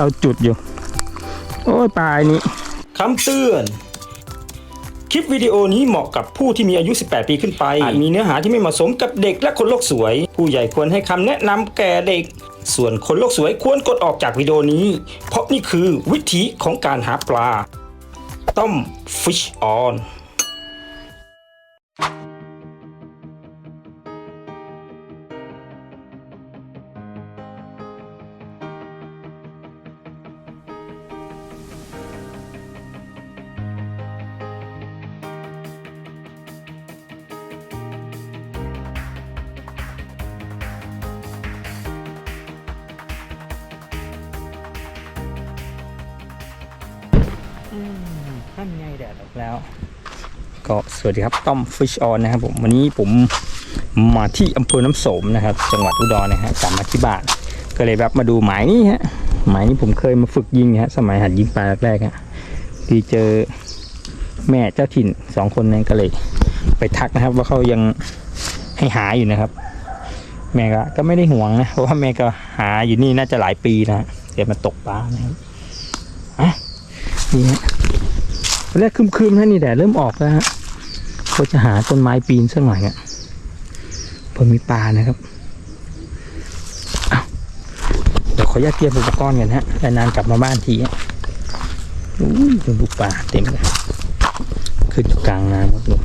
เข้าจุดอยู่ โอ้ยปลายนี้คำเตือน คลิปวิดีโอนี้เหมาะกับผู้ที่มีอายุ 18 ปีขึ้นไป อาจมีเนื้อหาที่ไม่เหมาะสมกับเด็กและคนโลกสวย ผู้ใหญ่ควรให้คำแนะนำแก่เด็ก ส่วนคนโลกสวยควรกดออกจากวิดีโอนี้ เพราะนี่คือวิธีของการหาปลาต้ม fish on ท่านไงแดดออกแล้ว ก็สวัสดีครับต้อมฟิชออนนะครับผมวันนี้ผมมาที่อำเภอน้ำโสมนะครับ จังหวัดอุดรนะฮะกลับมาที่บ้านก็เลยแบบมาดูหมายนี้ฮะหมายนี้ผมเคยมาฝึกยิงฮะสมัยหัดยิงปลาแรกๆฮะที่เจอแม่เจ้าถิ่นสองคนนั้นก็เลยไปทักนะครับ ว่าเขายังให้หาอยู่นะครับ แม่ก็ก็ไม่ได้ห่วงนะเพราะว่าแม่ก็หาอยู่นี่น่าจะหลายปีนะเดี๋ยวมาตกปลานะครับอะนี่ฮะ แรกคืมๆนะนี่แดดเริ่มออกแล้วฮะก็จะหาต้นไม้ปีนสักหน่อยอะเพื่อมีปลานะครับเดี๋ยวขออนุญาตเตรียมอุปกรณ์กันฮะแล้วนานกลับมาบ้านทีอะอุ้ยเป็นลูกปลาเต็มเลยขึ้นกลางน้ำครับผม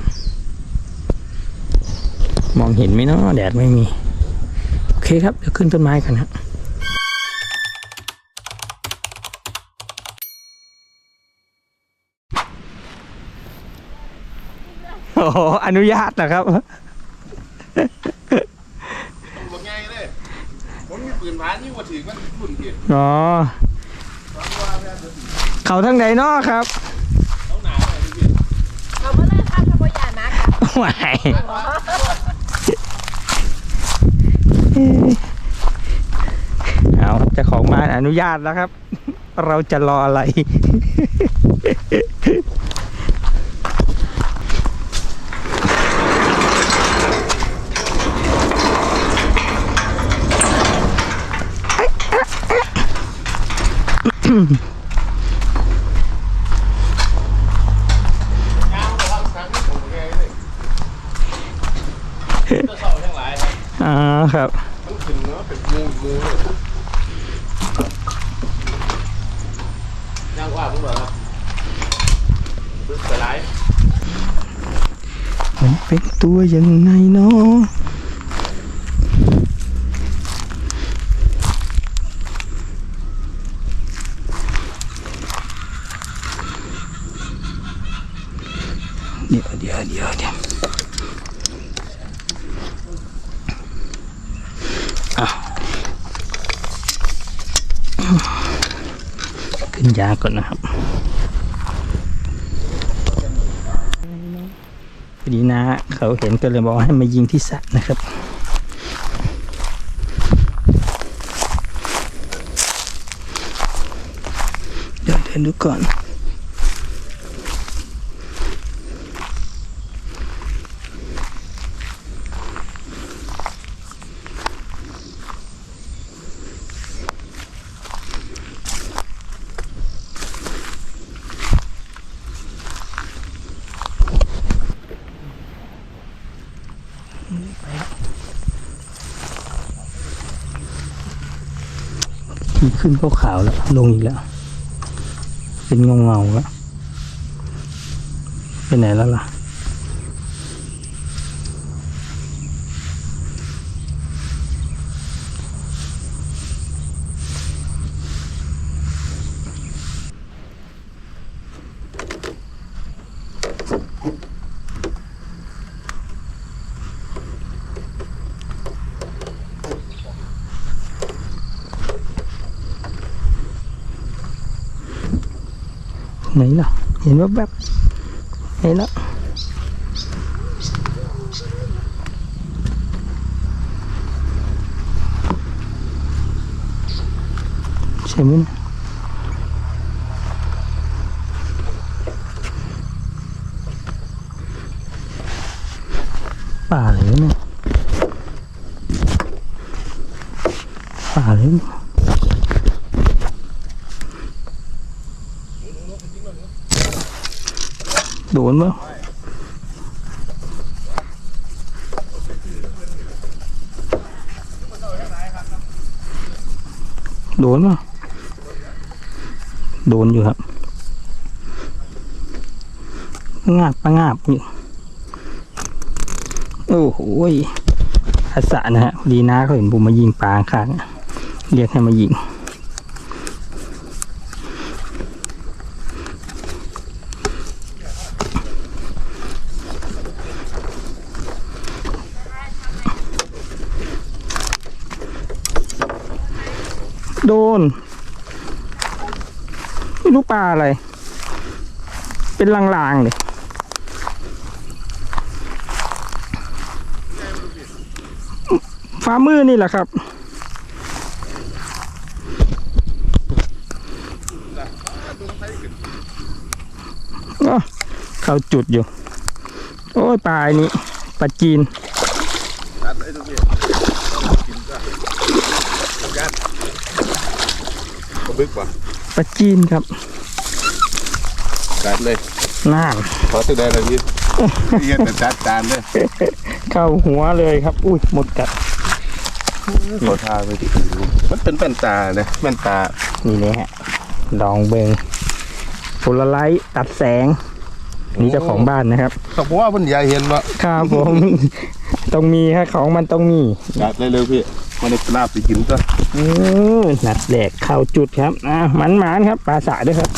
มองเห็นไหมเนาะแดดไม่มี โอเคครับ เดี๋ยวขึ้นต้นไม้กันฮะ อ้โหอนุญาตนะครับบอกไงเลยผมมีปืนพานยิ่งกว่าถือมันรุ่นเพียรอ๋อเขาทางไหนเนาะครับเขาหนาเลยเพียรเราไม่ได้ทำทำบยานักไหวเอาเจะของบ้านอนุญาตแล้วครับ เราจะรออะไร ยาวกว่าครั้งที่ผมบอกไงเลยจะสอบทั้งหลายครับ อ่าครับ มันขึ้นเนาะเป็นมูมูเลยย่างว่าผมเหรอครับปึ๊บส ไลด์มันเป็นตัวยังไงเนาะเดี๋ยวเดี๋ยวเดี๋ยวเดี๋ยวอะขึ้นยาก่อนนะครับพอดีนะ เขาเห็นก็เลยบอกให้มายิงที่สระนะครับเดี๋ยวเดินดูก่อน ทีขึ้นก็ขาวแล้ว ลงอีกแล้ว เป็นเงาเงาแล้วไปไหนแล้วล่ะ ไหนล่ะเห็นว่าแบบๆเห็นแล้วใช่ไหมนะป่าอะไรวะเนี่ยป่าอะไรวะ โดนปะโดนปะโดนอยู่ครับ งาบปะงาบอยู่ โอ้โหยทักษะนะฮะพอดีน้าเขาเห็นผมมายิงปลาข้างเรียกให้มายิง รู้ปลาอะไร เป็นลางๆเลยฟ้ามือนี่แหละครับอ้อเข้าจุดอยู่ โอ้ยปลาอันนี้ปลาจีนกทีกินก็ยัดก็บึกป่ะ ปลาจีนครับตัดเลยน่านขอตัวใดเลยพี่เย็นแต่จัดจานเลยเข้าหัวเลยครับ อุ้ยหมดกัดขอทาไปดิมันเป็นแป้นตาเนี่ยแป้นตา นี่เลยฮะลองเบิงโพลาไลท์ตัดแสง นี่เจ้าของบ้านนะครับเขาบอกว่ามันใหญ่เห็นว่าครับผม ต้องมีฮะของมันต้องมีจัดเลยเร็วพี่ มันได้ลาบไปกินก็เออนัดแหลกเข้าจุดครับอะมันหมานครับปลาสายด้วยครับ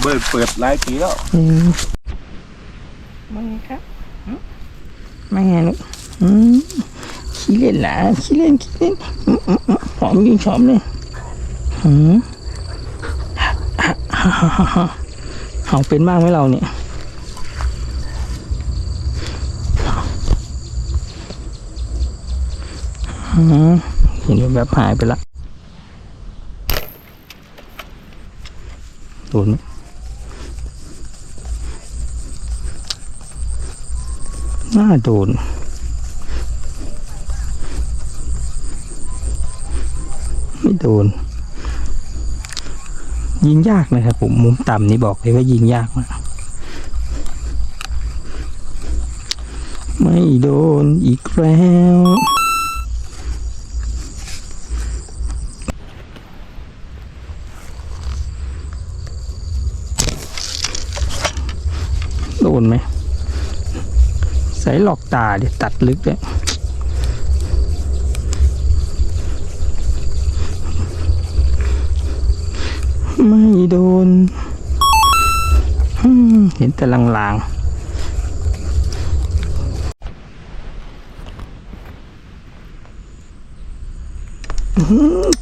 เบิดเปิดหลายปีแล้วอืมมึงครับอืมไม่ไงลูกอืมขี้เล่นหละขี้เล่นขี้เล่นอืมอืมอืมหอมยิงหอมเลยอืมเห่าเป็นบ้างไหมเราเนี่ย อืมเห็นแบบหายไปละโดนไหมน่าโดนไม่โดน ยิงยากนะครับผมมุมต่ำนี่บอกเลยว่ายิงยากมากไม่โดนอีกแล้ว นไหมใส่หลอกตาดี๋ยวตัดลึกเลยไม่โดน เห็นแต่ลางๆ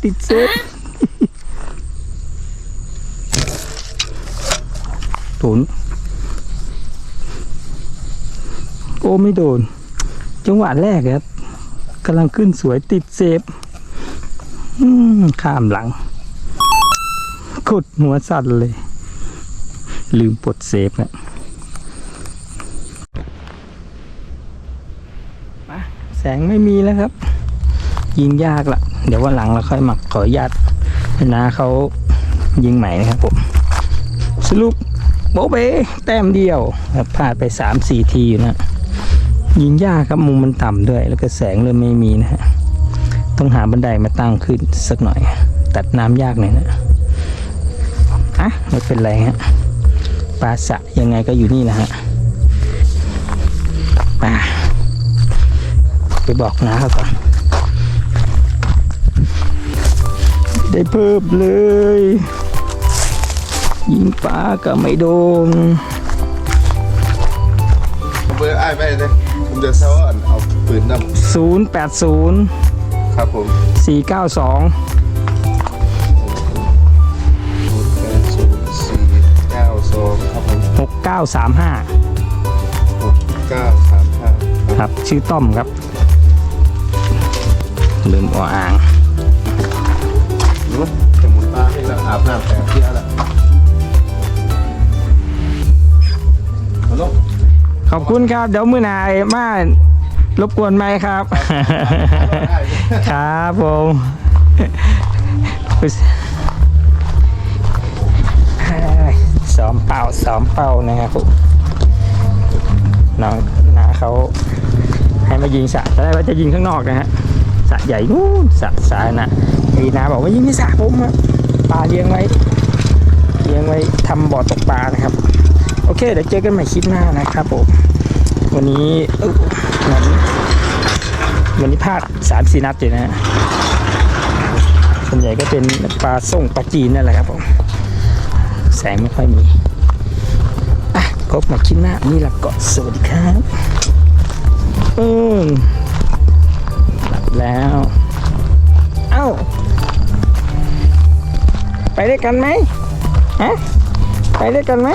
ติดเซฟโดน โอ้ไม่โดน จังหวะแรกครับกำลังขึ้นสวยติดเซฟข้ามหลังกดหัวสั่นเลย ลืมปลดเซฟนะมาแสงไม่มีแล้วครับ ยิงยากละเดี๋ยววันหลังเราค่อยหมักขออนุญาตให้นาเขายิงใหม่นะครับผมสรุปโบเบแต้มเดียวพลาดไปสามสี่ทีอยู่นะ ยิงยากครับมุมมันต่ำด้วย แล้วก็แสงเลยไม่มีนะฮะต้องหาบันไดมาตั้งขึ้นสักหน่อย ตัดน้ำยากหน่อยนะอะไม่เป็นไรฮะปลาสะยังไงก็อยู่นี่นะฮะปลาไปบอกน้าเขาก่อน ได้เพิ่มเลย ยิงปลาก็ไม่โดน เบอร์ไอ้ไปเลย ผมจะเซาอันเอาปืนน0 8 0ำครับผม4 9 2แปดศูนย์สี่เก้าสองครับผม6 9 3 5หกเก้าสามห้าครับ ชื่อต้อมครับ ลืมออ่างรู้สมุนตาให้แล้วอาบน้ำแต่เที่ยแล้วฮัลโหล ขอบคุณครับ เดี๋ยวมือหนายมารบกวนไหมครับ ครับผมเอ้ยซ้อมปลาล่าสามเป้านะครับผมน้องนาเขาให้มายิงสระตอนแรกว่าจะยิงข้างนอกนะฮะสระใหญ่นู่นสระสาธารณะพีนาบอกว่ายิงที่สระผมอะปลาเลี้ยงไว้เลี้ยงไว้ทำบ่อตกปลานะครับ โอเค เดี๋ยวเจอกันใหม่คลิปหน้านะครับผม วันนี้เอ้าเหมือนวันนี้พลาดสามสี่นัดเลยนะฮะส่วนใหญ่ก็เป็นปลาส่งปลาจีนนั่นแหละครับผม แสงไม่ค่อยมี อะพบมาคลิปหน้านี่หละก็สวัสดีครับอืมหลับแล้ว เอ้า ไปด้วยกันไหมฮะไปด้วยกันไหม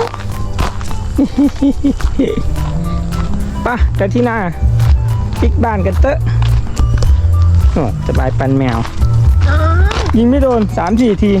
ป่ะกันที่หน้าปิกบ้านกันเตอะโอ้สบายปันแมว ยิงไม่โดนสามสี่ที